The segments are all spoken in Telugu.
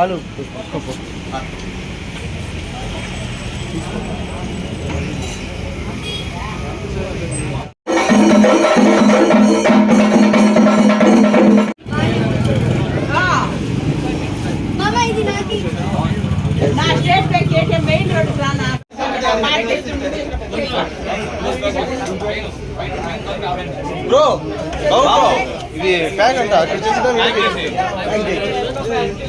బాలు బ్రో ఇది ప్యాక్ అంట అక్కడ చేసిన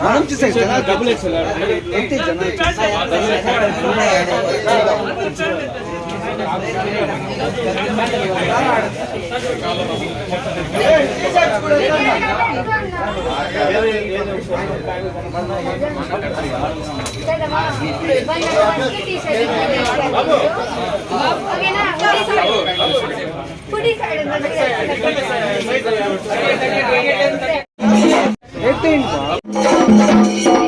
పిలుస్తాను నేను పిలుస్తాను మనం చూసాం Ele tem.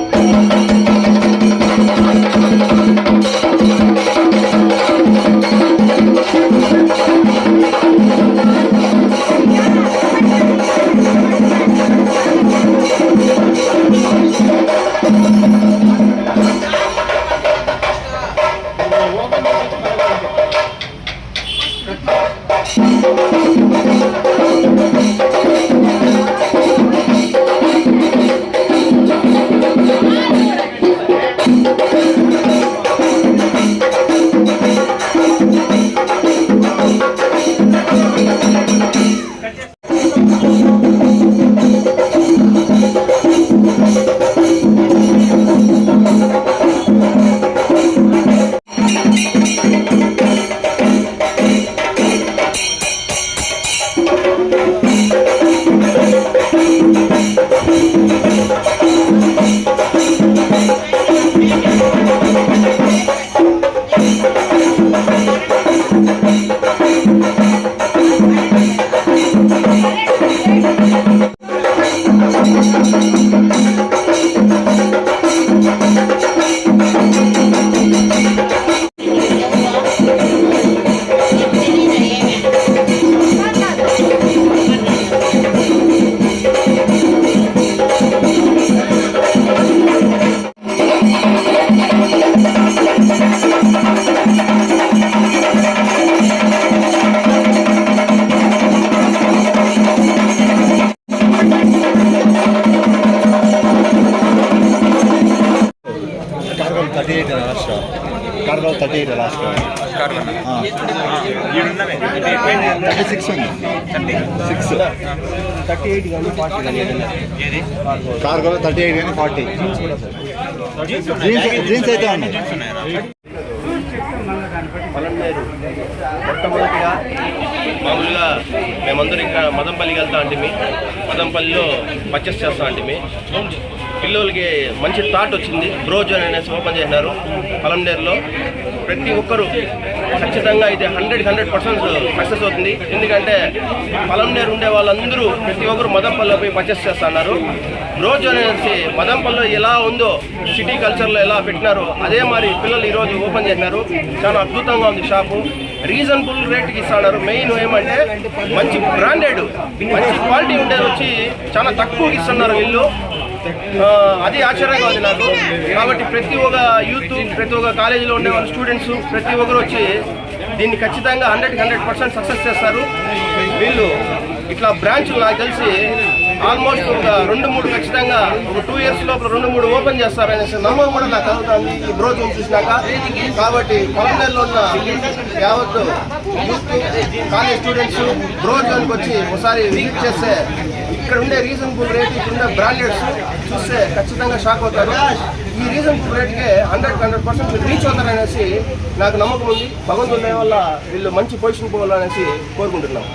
Thirty eight last thirty eight last thirty six ఉంది సిక్స్ థర్టీ ఎయిట్ కానీ ఫార్టీ కానీ థర్టీ ఎయిట్ కానీ ఫార్టీ. జీన్స్ జీన్స్ అయితే ఉన్నాయి. మామూలుగా మేమందరం ఇక్కడ మదంపల్లికి వెళ్తా అంటే మదంపల్లిలో పర్చేస్ చేస్తా అంటే పిల్లలకి మంచి థాట్ వచ్చింది. బ్రోజోన్ అనేసి ఓపెన్ చేసినారు. పలంనేరులో ప్రతి ఒక్కరూ ఖచ్చితంగా ఇది హండ్రెడ్ హండ్రెడ్ పర్సెంట్ సక్సెస్ అవుతుంది. ఎందుకంటే పలంనేరు ఉండే వాళ్ళందరూ ప్రతి ఒక్కరు మదంపల్లిలో పోయి పర్చేస్ చేస్తున్నారు బ్రోజోన్ అనేసి మదంపల్లిలో ఎలా ఉందో సిటీ కల్చర్లో ఎలా పెట్టినారో అదే మరి పిల్లలు ఈరోజు ఓపెన్ చేసినారు. చాలా అద్భుతంగా ఉంది షాపు రీజనబుల్ రేట్కి ఇస్తున్నారు మెయిన్ ఏమంటే మంచి బ్రాండెడ్ మంచి క్వాలిటీ ఉండేది వచ్చి చాలా తక్కువకి ఇస్తున్నారు వీళ్ళు. అది ఆశ్చర్యంగా ఉంది నాకు. కాబట్టి ప్రతి ఒక్క యూత్ ప్రతి ఒక్క కాలేజీలో ఉండే వాళ్ళ స్టూడెంట్స్ ప్రతి ఒక్కరు వచ్చి దీన్ని ఖచ్చితంగా హండ్రెడ్ హండ్రెడ్ పర్సెంట్ సక్సెస్ చేస్తారు. వీళ్ళు ఇట్లా బ్రాంచ్లు నాకు తెలిసి ఆల్మోస్ట్ ఒక రెండు మూడు ఖచ్చితంగా ఒక టూ ఇయర్స్ లోపల రెండు మూడు ఓపెన్ చేస్తారనేసి నమ్మకం కూడా నాకు కలుగుతుంది. ఈ బ్రోజ్ చూసినాక కాబట్టి పొలంలో ఉన్న యావత్ యూత్ కాలేజ్ స్టూడెంట్స్ బ్రోజ్ వచ్చి ఒకసారి విజిట్ చేస్తే ఇక్కడ ఉండే రీజనబుల్ రేట్ ఇక్కడ ఉండే బ్రాండెడ్స్ చూస్తే ఖచ్చితంగా షాక్ అవుతారు. ఈ రీజనబుల్ రేట్కే హండ్రెడ్ హండ్రెడ్ పర్సెంట్ మీరు రీచ్ అవుతారనేసి నాకు నమ్మకం ఉంది. భగవంతుడి దయ వల్ల వీళ్ళు మంచి పొజిషన్ పోవాలనేసి కోరుకుంటున్నాం.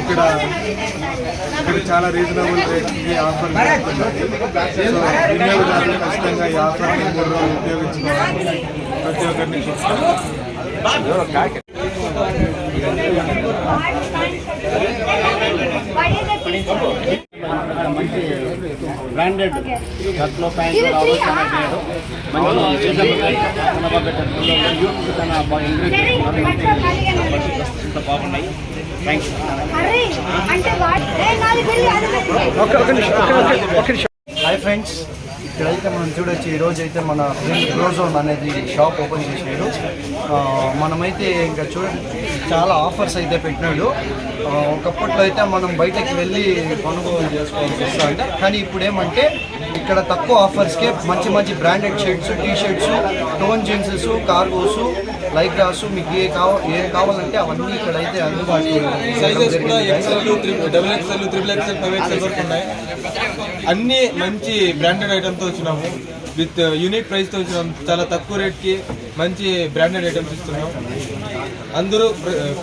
ఇక్కడ ఇక్కడ చాలా రీజనబుల్ రేట్కి ఆఫర్ వినియోగదారులు ఖచ్చితంగా ఈ ఆఫర్ని మూడు రోజులు ఉపయోగించుకోవాలి ప్రతి ఒక్కరిని బ్రాండెడ్ షర్ట్లో ప్యాంట్ ఇది రావచ్చు free ఆ? మంచి రీజనబుల్ యూత్ తన ఇంత బాగున్నాయి. పెట్టి. హాయ్ ఫ్రెండ్స్ ఇక్కడైతే మనం చూడొచ్చు ఈ రోజు అయితే మన క్లోజోన్ అనేది షాప్ ఓపెన్ చేసినాడు ఆ, మనమైతే ఇంకా చూడ చాలా ఆఫర్స్ అయితే పెట్టినాడు. ఒకప్పట్లో అయితే మనం బయటకి వెళ్ళి కొనుగోలు చేసుకోవాల్సి వస్తుంది. కానీ ఇప్పుడు ఏమంటే ఇక్కడ తక్కువ ఆఫర్స్కే మంచి మంచి branded shirts T shirts torn jeanses cargos lycras మీకు ఏ కావ ఏ కావాలంటే అవన్నీ ఇక్కడైతే అందుబాటులో సైజెస్ కూడా double triple XL five XL వరకు ఉన్నాయి. అన్ని మంచి బ్రాండెడ్ ఐటమ్తో వచ్చినాము. విత్ యూనిక్ ప్రైస్తో వచ్చినాం. చాలా తక్కువ రేట్కి మంచి బ్రాండెడ్ ఐటమ్స్ ఇస్తున్నాం. అందరూ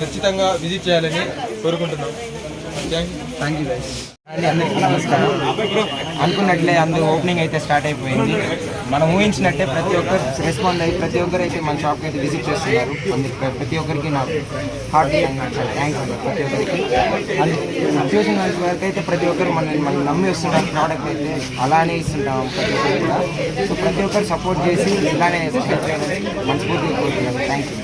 ఖచ్చితంగా విజిట్ చేయాలని కోరుకుంటున్నాం. థ్యాంక్ యూ థ్యాంక్ యూ అందరికీ నమస్కారం. అనుకున్నట్లే అందరూ ఓపెనింగ్ అయితే స్టార్ట్ అయిపోయింది. మనం ఊహించినట్టే ప్రతి ఒక్కరు రెస్పాండ్ అయ్యి ప్రతి ఒక్కరు అయితే మన షాప్కి అయితే విజిట్ చేస్తున్నారు. అందుకు ప్రతి ఒక్కరికి నాకు హార్ట్ థ్యాంక్స్ అండి ప్రతి ఒక్కరికి. అండ్ చూసిన వరకు అయితే ప్రతి ఒక్కరు మనల్ని మనం నమ్మి వస్తున్నాం ప్రోడక్ట్ అయితే అలానే ఇస్తుంటాం ప్రతి ఒక్కరు కూడా. సో ప్రతి ఒక్కరు సపోర్ట్ చేసి ఇలానే మనస్ఫూర్తిగా కోరుతున్నాను. Thank you